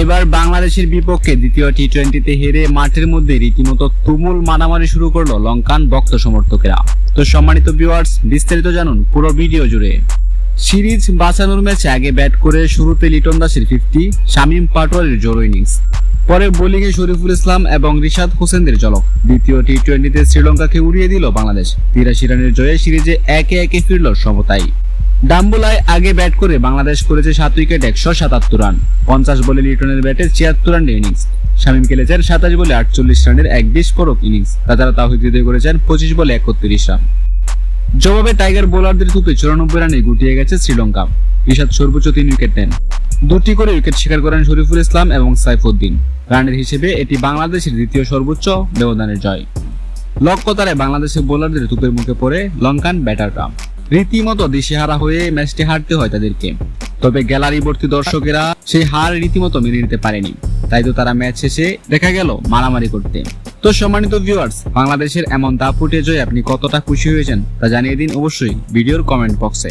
এবার বাংলাদেশের বিপক্ষে দ্বিতীয় টি টোয়েন্টিতে হেরে মাঠের মধ্যে রীতিমতো তুমুল মারামারি শুরু করল লঙ্কান ভক্ত সমর্থকেরা। তো সম্মানিত ভিউয়ার্স বিস্তারিত জানুন পুরো ভিডিও জুড়ে। সিরিজ বাঁচানোর ম্যাচে আগে ব্যাট করে শুরুতে লিটন দাসের ফিফটি শামীম পাটোয়ারির জোরো ইনিংস পরে বোলিংয়ে শরীফুল ইসলাম এবং রিশাদ হোসেনদের ঝলক। দ্বিতীয় টি টোয়েন্টিতে শ্রীলঙ্কাকে উড়িয়ে দিল বাংলাদেশ। তিরাশি রানের জয়ে সিরিজে একে একে ফিরল সমতায় ডাম্বুলায় আগে ব্যাট করে বাংলাদেশ করেছে সাত উইকেট একশো সাতাত্তর রান। পঞ্চাশ বলে লিটনের ব্যাটে ছিয়াত্তর রানের ইনিংস। শামীম খেলেছেন সাতাশ বলে আটচল্লিশ রানের এক বিস্ফোরক ইনিংস। তাছাড়া তাহিদ হৃদয় করেছেন পঁচিশ বলে একত্রিশ রান। জবাবে টাইগার বোলারদের তুপে চুরানব্বই রানে গুটিয়ে গেছে শ্রীলঙ্কা। রিশাদ সর্বোচ্চ তিন উইকেট নেন। দুটি করে উইকেট শিকার করেন শরীফুল ইসলাম এবং সাইফুদ্দিন। রানের হিসেবে এটি বাংলাদেশের দ্বিতীয় সর্বোচ্চ ব্যবধানের জয়। লক্ষ্যতারে বাংলাদেশের বোলারদের তুপের মুখে পড়ে লঙ্কান ব্যাটার ব্যাটাররা। রীতিমতো দিশেহারা হয়ে ম্যাচটি হারতে হয় তাদেরকে। তবে গ্যালারি ভর্তি দর্শকেরা সেই হার রীতিমতো মেনে নিতে পারেনি। তাই তো তারা ম্যাচ শেষে দেখা গেল মারামারি করতে। তো সম্মানিত ভিউয়ার্স বাংলাদেশের এমন দাপুটে জয় আপনি কতটা খুশি হয়েছেন তা জানিয়ে দিন অবশ্যই ভিডিওর কমেন্ট বক্সে